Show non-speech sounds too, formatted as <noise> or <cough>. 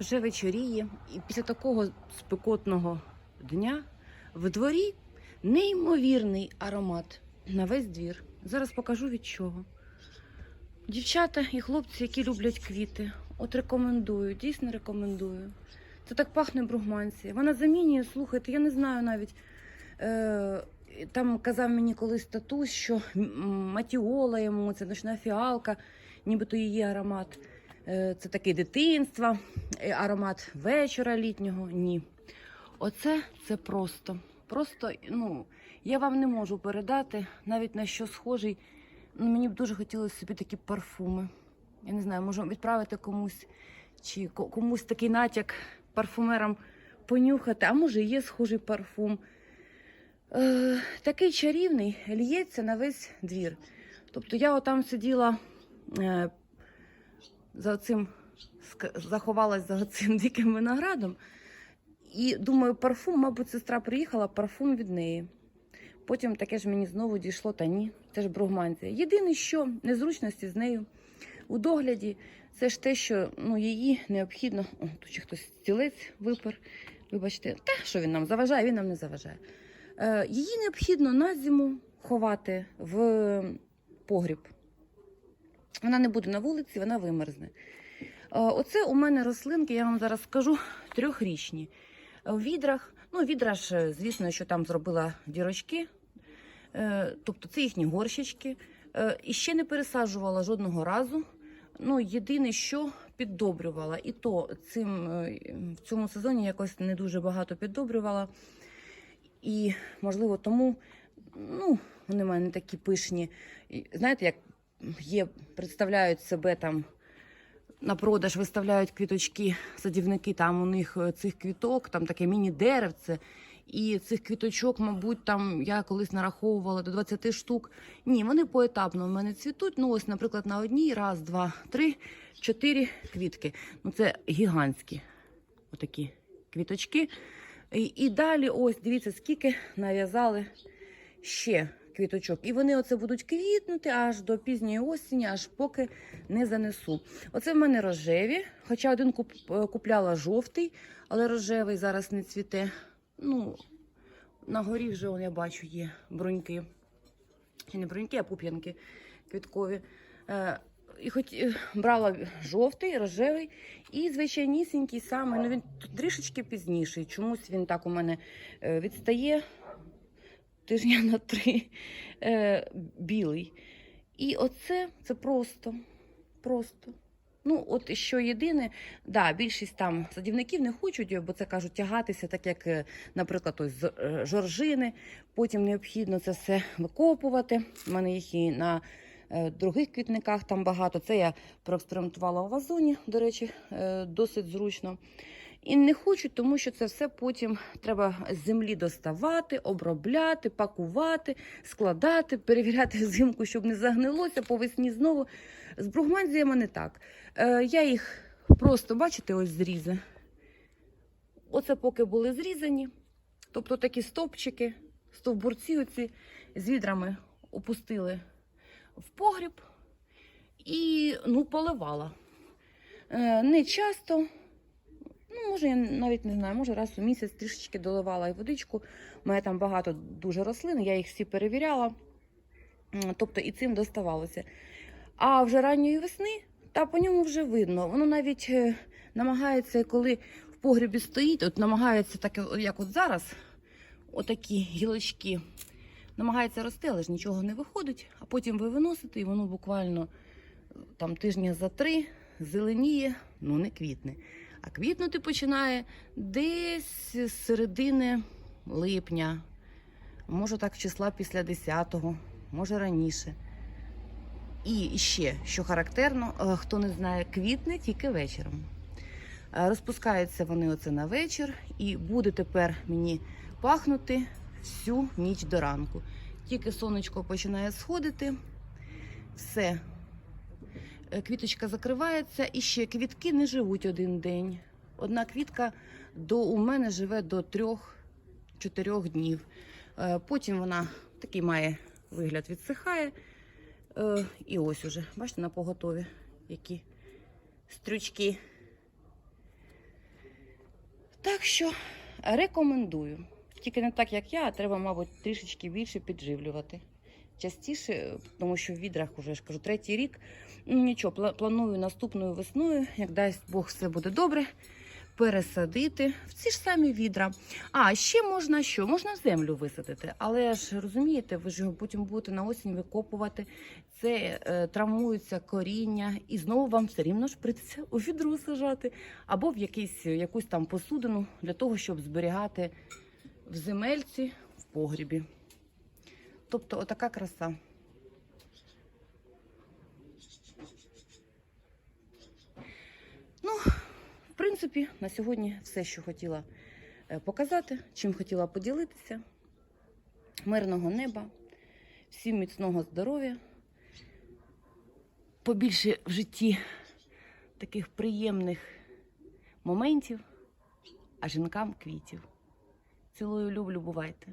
вже вечоріє, і після такого спекотного дня в дворі неймовірний аромат на весь двір. Зараз покажу від чого. Дівчата і хлопці, які люблять квіти, от рекомендую, дійсно рекомендую. Це так пахне бругманці. Вона замінює, слухайте, я не знаю навіть. Е, там казав мені колись татусь, що матіола йому, це ночна фіалка, нібито її аромат. Е, це такий дитинства, е, аромат вечора літнього. Ні. Оце це просто. Просто, ну, я вам не можу передати навіть на що схожий. Ну, мені б дуже хотілося собі такі парфуми. Я не знаю, можу відправити комусь чи комусь такий натяк парфумерам понюхати, а може є схожий парфум. Е, такий чарівний лється на весь двір. Тобто я отам сиділа е, за цим, заховалась за цим диким виноградом. І думаю, парфум, мабуть, сестра приїхала, парфум від неї. Потім таке ж мені знову дійшло, та ні, це ж бругманція. Єдине, що незручності з нею у догляді, це ж те, що ну, її необхідно. О, тут ще хтось стілець випер. Вибачте, та що він нам заважає, він нам не заважає. Е, її необхідно на зиму ховати в погріб. Вона не буде на вулиці, вона вимерзне. Е, Оце у мене рослинки, я вам зараз скажу, трьохрічні. Е, В відрах, ну, відра ж, е, звісно, що там зробила дірочки, Е, тобто це їхні горщички. Е, І ще не пересаджувала жодного разу. Ну, єдине, що піддобрювала. І то цим, е, в цьому сезоні якось не дуже багато піддобрювала. І, можливо, тому ну, вони в мене такі пишні. Знаєте, як є, представляють себе там на продаж, виставляють квіточки, садівники, там у них е, цих квіток, там таке міні-деревце. І цих квіточок, мабуть, там я колись нараховувала до 20 штук. Ні, вони поетапно в мене цвітуть. Ну, ось, наприклад, на одній раз, два, три, чотири квітки. Ну, це гігантські отакі квіточки. І, і далі, ось, дивіться, скільки нав'язали ще квіточок. І вони оце будуть квітнути аж до пізньої осені, аж поки не занесу. Оце в мене рожеві, хоча один куп, е, купляла жовтий, але рожевий зараз не цвіте. Ну, на горі вже я бачу, є бруньки. Чи не бруньки, а пуп'янки квіткові. Е, і хоч е, брала жовтий, рожевий і звичайнісінький саме. Ну він трішечки пізніший. Чомусь він так у мене відстає тижня на три е, білий. І оце це просто, просто. Ну, от що єдине, да, більшість там садівників не хочуть, бо це кажуть тягатися, так як, е, наприклад, ось з е, жоржини. Потім необхідно це все викопувати. У мене їх і на е, других квітниках там багато. Це я проекспериментувала у вазоні, до речі, досить зручно. І не хочуть, тому що це все потім треба з землі доставати, обробляти, пакувати, складати, перевіряти <laughs> взимку, щоб не загнилося по весні знову. З бругманзіями не так. Е, я їх просто, бачите, ось зрізи. Оце поки були зрізані. Тобто такі стовпчики, стовбурці оці з відрами опустили в погріб і ну, поливала. Е, не часто. Ну, може, я навіть не знаю, може раз у місяць трішечки доливала і водичку. У мене там багато дуже рослин, я їх всі перевіряла. Тобто і цим доставалося. А вже ранньої весни, та по ньому вже видно. Воно навіть е, намагається, коли в погрібі стоїть, от намагається, так як от зараз, отакі гілочки, намагається рости, але ж нічого не виходить. А потім ви виносите, і воно буквально там тижня за три зеленіє, ну не квітне. А квітнути починає десь з середини липня, може так числа після 10-го, може раніше. І ще, що характерно, е, хто не знає, квітне тільки вечором. Е, Розпускаються вони оце на вечір, і буде тепер мені пахнути всю ніч до ранку. Тільки сонечко починає сходити, все. Е, Квіточка закривається, і ще квітки не живуть один день. Одна квітка до, у мене живе до трьох-чотирьох днів. Е, Потім вона такий має вигляд, відсихає. Е, І ось уже, бачите, на поготові, які стрючки. Так що рекомендую. Тільки не так, як я, а треба, мабуть, трішечки більше підживлювати. Частіше, тому що в відрах уже ж кажу, третій рік. Ну нічого, планую наступною весною, як дасть Бог, все буде добре. Пересадити в ці ж самі відра. А ще можна що? Можна землю висадити, але ж розумієте, ви ж його потім будете на осінь викопувати. Це е, травмується коріння, і знову вам все рівно ж прийдеться у відру сажати або в якийсь, якусь там посудину для того, щоб зберігати в земельці в погрібі. Тобто, отака краса. Ну, в принципі, на сьогодні все, що хотіла е, показати, чим хотіла поділитися. Мирного неба, всім міцного здоров'я, побільше в житті таких приємних моментів, а жінкам квітів. Цілую, люблю, бувайте.